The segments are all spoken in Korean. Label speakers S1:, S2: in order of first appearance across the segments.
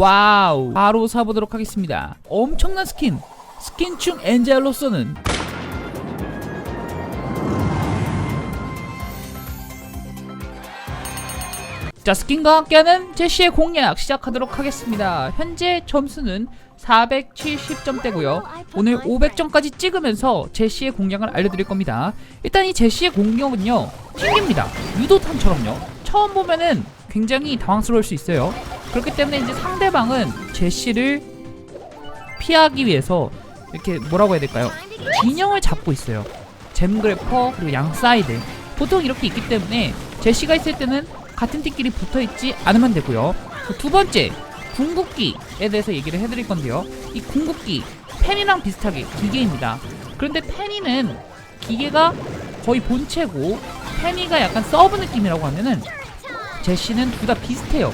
S1: 와우. 바로 사보도록 하겠습니다. 엄청난 스킨. 스킨충 엔젤로서는 자 스킨과 함께하는 제시의 공략 시작하도록 하겠습니다. 현재 점수는 470점대고요. 오늘 500점까지 찍으면서 제시의 공략을 알려드릴 겁니다. 일단 이 제시의 공격은요 튕깁니다. 유도탄처럼요. 처음 보면은 굉장히 당황스러울 수 있어요 그렇기 때문에 이제 상대방은 제시를 피하기 위해서 이렇게 뭐라고 해야 될까요? 진영을 잡고 있어요. 잼그래퍼 그리고 양 사이드. 보통 이렇게 있기 때문에 제시가 있을 때는 같은 팀끼리 붙어있지 않으면 되고요. 두 번째 궁극기에 대해서 얘기를 해드릴 건데요. 이 궁극기 펜이랑 비슷하게 기계입니다. 그런데 펜이는 기계가 거의 본체고 펜이가 약간 서브 느낌이라고 하면은 제시는 둘 다 비슷해요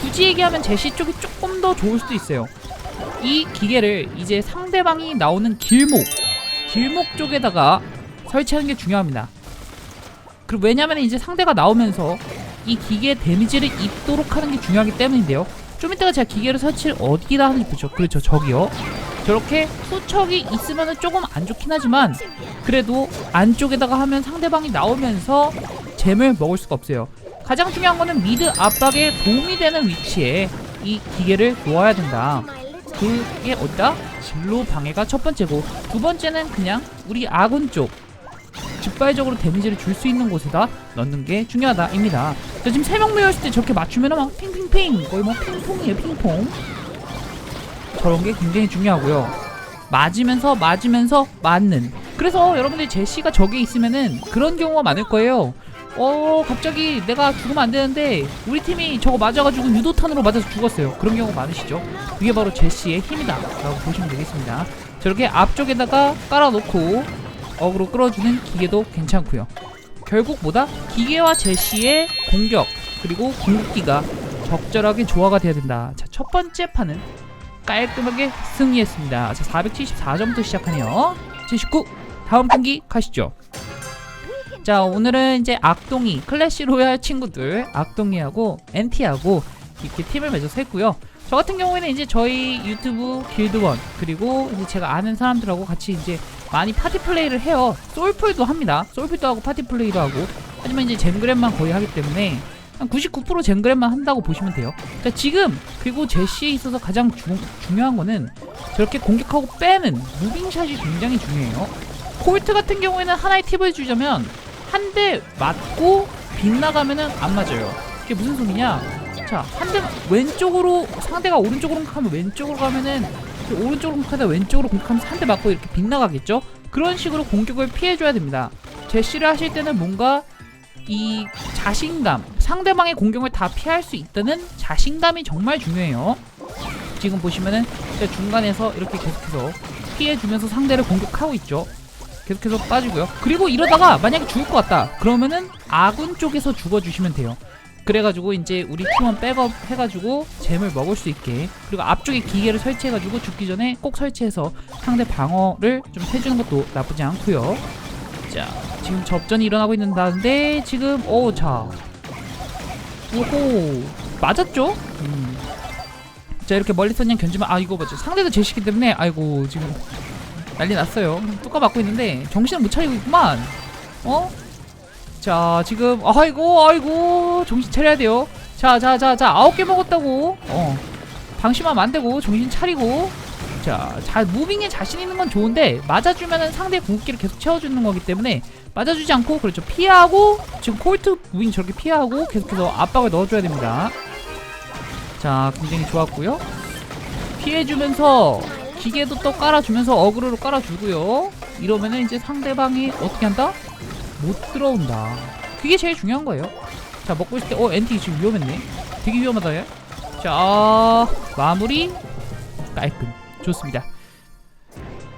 S1: 굳이 얘기하면 제시 쪽이 조금 더 좋을 수도 있어요. 이 기계를 이제 상대방이 나오는 길목 길목 쪽에다가 설치하는 게 중요합니다. 그리고 왜냐면 이제 상대가 나오면서 이 기계 데미지를 입도록 하는 게 중요하기 때문인데요. 좀 이따가 제가 기계를 설치를 어디다 하는 게 좋죠? 그렇죠 저기요. 저렇게 후척이 있으면 조금 안 좋긴 하지만 그래도 안쪽에다가 하면 상대방이 나오면서 잼을 먹을 수가 없어요 가장 중요한 거는 미드 압박에 도움이 되는 위치에 이 기계를 놓아야 된다 그게 어디다? 진로 방해가 첫 번째고 두 번째는 그냥 우리 아군 쪽 직발적으로 데미지를 줄 수 있는 곳에다 넣는 게 중요하다입니다. 자, 지금 세명 모였을 때 저렇게 맞추면은 막 핑핑핑 거의 뭐 핑퐁이에요 핑퐁. 저런 게 굉장히 중요하고요. 맞으면서 맞으면서 맞는. 그래서 여러분들 제시가 저기 있으면은 그런 경우가 많을 거예요. 어 갑자기 내가 죽으면 안 되는데 우리 팀이 저거 맞아가지고 유도탄으로 맞아서 죽었어요. 그런 경우 많으시죠? 이게 바로 제시의 힘이다 라고 보시면 되겠습니다. 저렇게 앞쪽에다가 깔아놓고 어그로 끌어주는 기계도 괜찮고요. 결국 뭐다? 기계와 제시의 공격 그리고 궁극기가 적절하게 조화가 돼야 된다. 자, 첫 번째 판은 깔끔하게 승리했습니다. 자, 474점부터 시작하네요. 79 다음 경기 가시죠. 자, 오늘은 이제 악동이 클래시 로얄 친구들 악동이하고 엔티하고 이렇게 팀을 맺어서 했고요. 저 같은 경우에는 이제 저희 유튜브 길드원 그리고 이제 제가 아는 사람들하고 같이 이제 많이 파티 플레이를 해요. 솔풀도 합니다. 솔풀도 하고 파티 플레이도 하고. 하지만 이제 젠그램만 거의 하기 때문에 한 99% 젠그램만 한다고 보시면 돼요. 자, 지금 그리고 제시에 있어서 가장 주, 중요한 거는 저렇게 공격하고 빼는 무빙샷이 굉장히 중요해요. 콜트 같은 경우에는 하나의 팁을 주자면 한 대 맞고 빗나가면은 안 맞아요. 그게 무슨 소리냐? 자, 한 대 왼쪽으로 상대가 오른쪽으로 공격하면 왼쪽으로 가면은 그 오른쪽으로 공격하다 왼쪽으로 공격하면서 한 대 맞고 이렇게 빗나가겠죠? 그런 식으로 공격을 피해줘야 됩니다. 제시를 하실 때는 뭔가 이 자신감, 상대방의 공격을 다 피할 수 있다는 자신감이 정말 중요해요. 지금 보시면은 중간에서 이렇게 계속해서 피해주면서 상대를 공격하고 있죠. 계속해서 빠지고요. 그리고 이러다가 만약에 죽을 것 같다. 그러면은 아군 쪽에서 죽어주시면 돼요. 그래가지고 이제 우리 팀원 백업 해가지고 잼을 먹을 수 있게 그리고 앞쪽에 기계를 설치해가지고 죽기 전에 꼭 설치해서 상대 방어를 좀 해주는 것도 나쁘지 않고요. 자 지금 접전이 일어나고 있는데 지금 오자 오호 맞았죠? 음. 자 이렇게 멀리서 그냥 견지면 아 이거 뭐죠 상대도 제시기 때문에 아이고 지금 난리 났어요. 뚜까 맞고 있는데 정신을 못 차리고 있구만. 어? 자 지금 아이고 아이고 정신 차려야 돼요. 자 자 자자 아홉 개 먹었다고. 어. 방심하면 안 되고 정신 차리고. 자 잘 무빙에 자신 있는 건 좋은데 맞아주면은 상대 궁극기를 계속 채워주는 거기 때문에 맞아주지 않고 그렇죠. 피하고 지금 콜트 무빙 저렇게 피하고 계속해서 압박을 넣어줘야 됩니다. 자 굉장히 좋았고요. 피해주면서 기계도 또 깔아주면서 어그로로 깔아주고요 이러면은 이제 상대방이 어떻게 한다? 못 들어온다. 그게 제일 중요한 거예요. 자 먹고 있을 때, 어 엔티 지금 위험했네. 되게 위험하다 얘. 자 마무리 깔끔 좋습니다.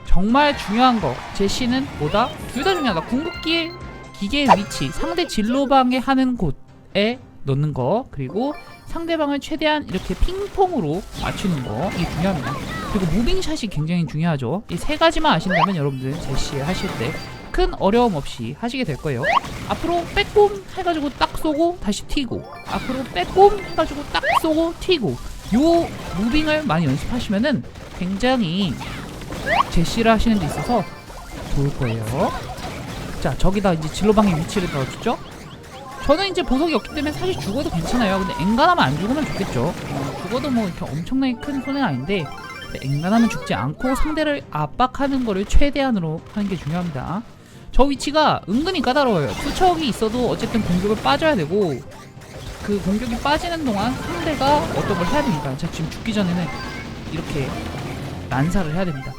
S1: 정말 중요한 거 제시는 뭐다? 둘 다 중요하다. 궁극기의 기계의 위치, 상대 진로방에 하는 곳에 넣는 거 그리고 상대방을 최대한 이렇게 핑퐁으로 맞추는 거 이게 중요합니다. 그리고 무빙샷이 굉장히 중요하죠. 이 세 가지만 아신다면 여러분들 제시 하실 때 큰 어려움 없이 하시게 될 거예요. 앞으로 빼꼼 해가지고 딱 쏘고 다시 튀고 앞으로 빼꼼 해가지고 딱 쏘고 튀고 요 무빙을 많이 연습하시면은 굉장히 제시를 하시는 데 있어서 좋을 거예요. 자, 저기다 이제 진로방의 위치를 넣어주죠. 저는 이제 보석이 없기 때문에 사실 죽어도 괜찮아요. 근데 엔간하면 안 죽으면 좋겠죠. 어, 죽어도 뭐 이렇게 엄청나게 큰 손해는 아닌데 근데 엔간하면 죽지 않고 상대를 압박하는 거를 최대한으로 하는 게 중요합니다. 저 위치가 은근히 까다로워요. 투척이 있어도 어쨌든 공격을 빠져야 되고 그 공격이 빠지는 동안 상대가 어떤 걸 해야 됩니다. 자, 지금 죽기 전에는 이렇게 난사를 해야 됩니다.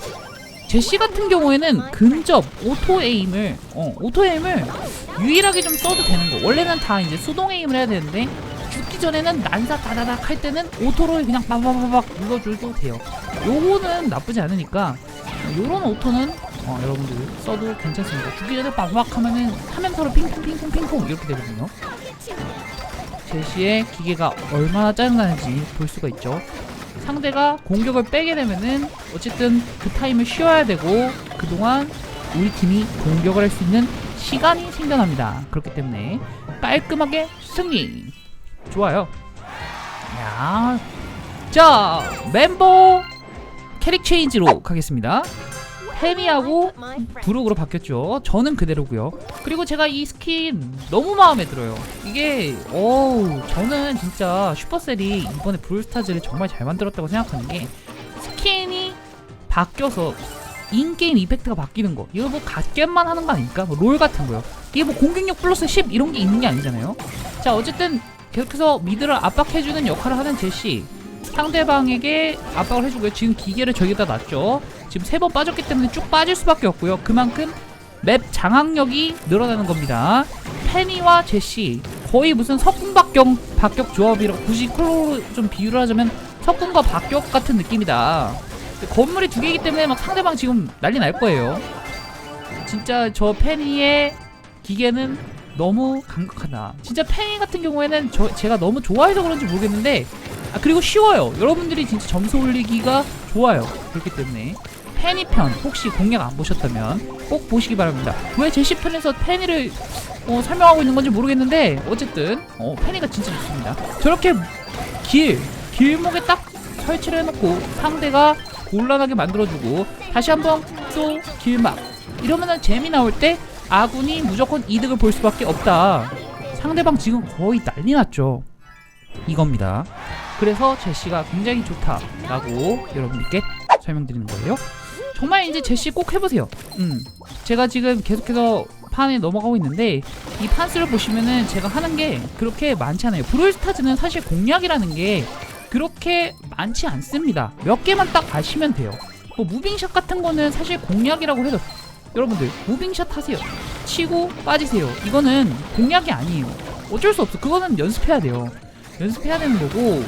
S1: 제시 같은 경우에는 근접 오토 에임을 어 오토 에임을 유일하게 좀 써도 되는 거. 원래는 다 이제 수동 에임을 해야 되는데 죽기 전에는 난사 다다닥 할 때는 오토로 그냥 빠바바박 눌러줘도 돼요. 요거는 나쁘지 않으니까 요런 오토는 어, 여러분들 써도 괜찮습니다. 죽기 전에 빠바박 하면은 화면서로 핑퐁 핑퐁 핑퐁 이렇게 되거든요. 제시의 기계가 얼마나 짜증나는지 볼 수가 있죠. 상대가 공격을 빼게 되면은 어쨌든 그 타임을 쉬어야 되고 그동안 우리 팀이 공격을 할 수 있는 시간이 생겨납니다. 그렇기 때문에 깔끔하게 승리. 좋아요. 야. 자, 멤버 캐릭 체인지로 가겠습니다. 페미하고 브룩으로 바뀌었죠. 저는 그대로고요. 그리고 제가 이 스킨 너무 마음에 들어요. 이게 어우 저는 진짜 슈퍼셀이 이번에 브롤스타즈를 정말 잘 만들었다고 생각하는 게 스킨이 바뀌어서 인게임 이펙트가 바뀌는 거 이거 뭐 갓겜만 하는 거 아닙니까? 뭐 롤 같은 거요. 이게 뭐 공격력 플러스 10 이런 게 있는 게 아니잖아요. 자 어쨌든 계속해서 미드를 압박해주는 역할을 하는 제시 상대방에게 압박을 해주고요. 지금 기계를 저기다 놨죠. 지금 세 번 빠졌기 때문에 쭉 빠질 수밖에 없고요. 그만큼 맵 장악력이 늘어나는 겁니다. 페니와 제시 거의 무슨 석궁박경 박격 조합이라고 굳이 클로로 좀 비유를 하자면 석궁과 박격 같은 느낌이다. 건물이 두 개이기 때문에 막 상대방 지금 난리 날 거예요. 진짜 저 페니의 기계는 너무 강력하다. 진짜 페니 같은 경우에는 저 제가 너무 좋아해서 그런지 모르겠는데 아 그리고 쉬워요. 여러분들이 진짜 점수 올리기가 좋아요. 그렇기 때문에 페니 편 혹시 공략 안 보셨다면 꼭 보시기 바랍니다. 왜 제시 편에서 페니를 어, 설명하고 있는 건지 모르겠는데 어쨌든 어, 페니가 진짜 좋습니다. 저렇게 길 길목에 딱 설치를 해놓고 상대가 곤란하게 만들어주고 다시 한번 또 길막 이러면은 재미 나올 때 아군이 무조건 이득을 볼 수밖에 없다. 상대방 지금 거의 난리 났죠. 이겁니다. 그래서 제시가 굉장히 좋다라고 여러분들께 설명드리는 거예요. 정말 이제 제시 꼭 해보세요. 음, 제가 지금 계속해서 판에 넘어가고 있는데 이 판스를 보시면은 제가 하는 게 그렇게 많지 않아요. 브롤스타즈는 사실 공략이라는 게 그렇게 많지 않습니다. 몇 개만 딱 아시면 돼요. 뭐 무빙샷 같은 거는 사실 공략이라고 해도 여러분들 무빙샷 하세요. 치고 빠지세요. 이거는 공략이 아니에요. 어쩔 수 없어. 그거는 연습해야 돼요. 연습해야 되는 거고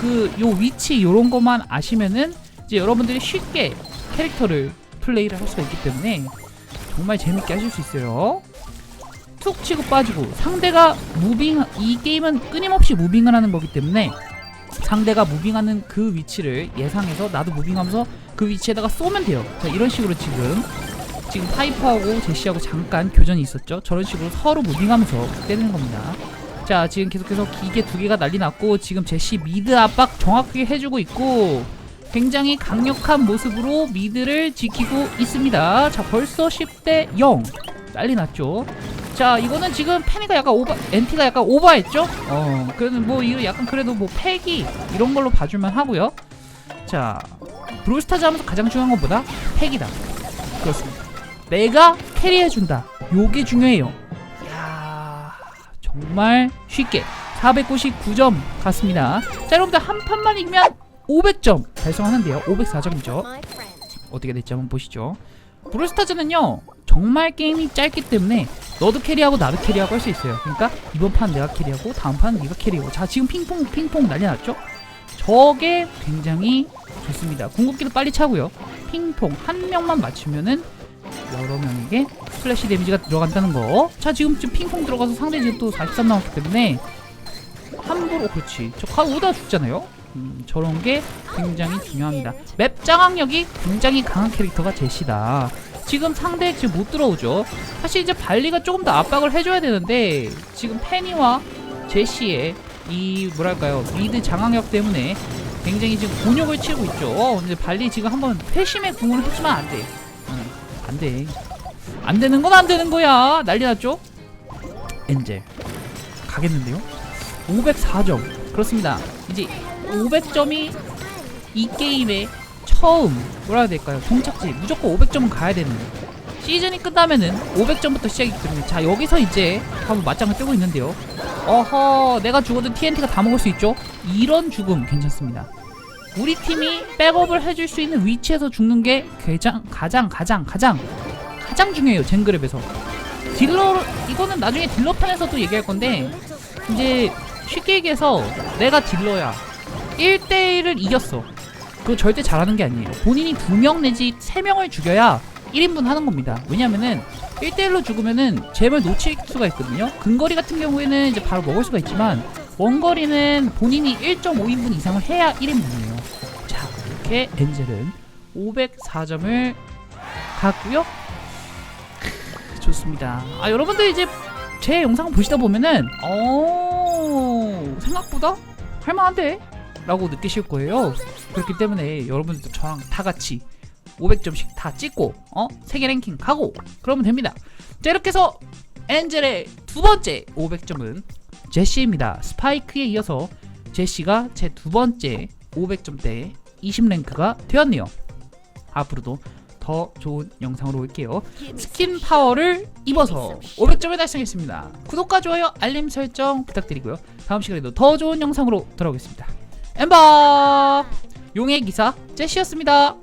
S1: 그 요 위치 요런 것만 아시면은 이제 여러분들이 쉽게 캐릭터를 플레이를 할 수가 있기 때문에 정말 재밌게 하실 수 있어요. 툭 치고 빠지고 상대가 무빙 이 게임은 끊임없이 무빙을 하는 거기 때문에 상대가 무빙하는 그 위치를 예상해서 나도 무빙하면서 그 위치에다가 쏘면 돼요. 자 이런 식으로 지금 지금 파이퍼하고 제시하고 잠깐 교전이 있었죠. 저런 식으로 서로 무빙하면서 때리는 겁니다. 자 지금 계속해서 기계 두 개가 난리 났고 지금 제시 미드 압박 정확하게 해주고 있고 굉장히 강력한 모습으로 미드를 지키고 있습니다. 자 벌써 10대 0 난리 났죠. 자 이거는 지금 페니가 약간 오버 엔티가 약간 오버했죠? 어 그래도 뭐 이거 약간 그래도 뭐 패기 이런 걸로 봐줄만 하고요. 자 브롤스타즈 하면서 가장 중요한 것보다 패기다. 그렇습니다. 내가 캐리해준다. 요게 중요해요. 야 정말 쉽게 499점 갔습니다. 자 여러분들 한 판만 이기면 500점 달성하는데요. 504점이죠. 어떻게 될지 한번 보시죠. 브롤스타즈는요 정말 게임이 짧기 때문에 너도 캐리하고 나도 캐리하고 할 수 있어요. 그러니까 이번 판 내가 캐리하고 다음 판 네가 캐리하고 자 지금 핑퐁 핑퐁 난리 났죠? 저게 굉장히 좋습니다. 궁극기도 빨리 차고요. 핑퐁 한 명만 맞추면은 여러 명에게 스플래시 데미지가 들어간다는 거. 자 지금 지금 핑퐁 들어가서 상대 지금 또 43 나왔기 때문에 함부로 그렇지. 저가 오다 죽잖아요. 음, 저런 게 굉장히 중요합니다. 맵 장악력이 굉장히 강한 캐릭터가 제시다. 지금 상대 지금 못 들어오죠. 사실 이제 발리가 조금 더 압박을 해줘야 되는데 지금 페니와 제시의 이 뭐랄까요 미드 장악력 때문에 굉장히 지금 곤욕을 치르고 있죠. 어, 근데 발리 지금 한번 회심의 궁을 했지만 안 돼. 응, 안 돼. 안 되는 건 안 되는 거야. 난리 났죠? 엔젤 가겠는데요? 504점 그렇습니다. 이제 500점이 이 게임의 처음 뭐라 해야 될까요? 종착지 무조건 500점은 가야 되는 시즌이 끝나면은 500점부터 시작이기 때문에 자 여기서 이제 한번 맞짱을 뜨고 있는데요. 어허 내가 죽어도 TNT가 다 먹을 수 있죠? 이런 죽음 괜찮습니다. 우리 팀이 백업을 해줄 수 있는 위치에서 죽는 게 가장 가장 가장 가장 가장 중요해요 젠그랩에서. 딜러 이거는 나중에 딜러 편에서도 얘기할 건데 이제 쉽게 얘기해서 내가 딜러야. 1대1을 이겼어. 그거 절대 잘하는 게 아니에요. 본인이 2명 내지 3명을 죽여야 1인분 하는 겁니다. 왜냐면은 1대1로 죽으면은 잼을 놓칠 수가 있거든요. 근거리 같은 경우에는 이제 바로 먹을 수가 있지만 원거리는 본인이 1.5인분 이상을 해야 1인분이에요 자 이렇게 엔젤은 504점을 갔고요 좋습니다. 아 여러분들 이제 제 영상 보시다 보면은 어 생각보다 할만한데 라고 느끼실 거예요. 그렇기 때문에 여러분들도 저랑 다 같이 500점씩 다 찍고 어 세계 랭킹 가고 그러면 됩니다. 자 이렇게 해서 엔젤의 두 번째 500점은 제시입니다. 스파이크에 이어서 제시가 제 두 번째 500점대 20랭크가 되었네요. 앞으로도 더 좋은 영상으로 올게요. 스킨 파워를 입어서 500점을 달성했습니다. 구독과 좋아요, 알림 설정 부탁드리고요. 다음 시간에도 더 좋은 영상으로 돌아오겠습니다. 엠버 용의 기사 제시였습니다.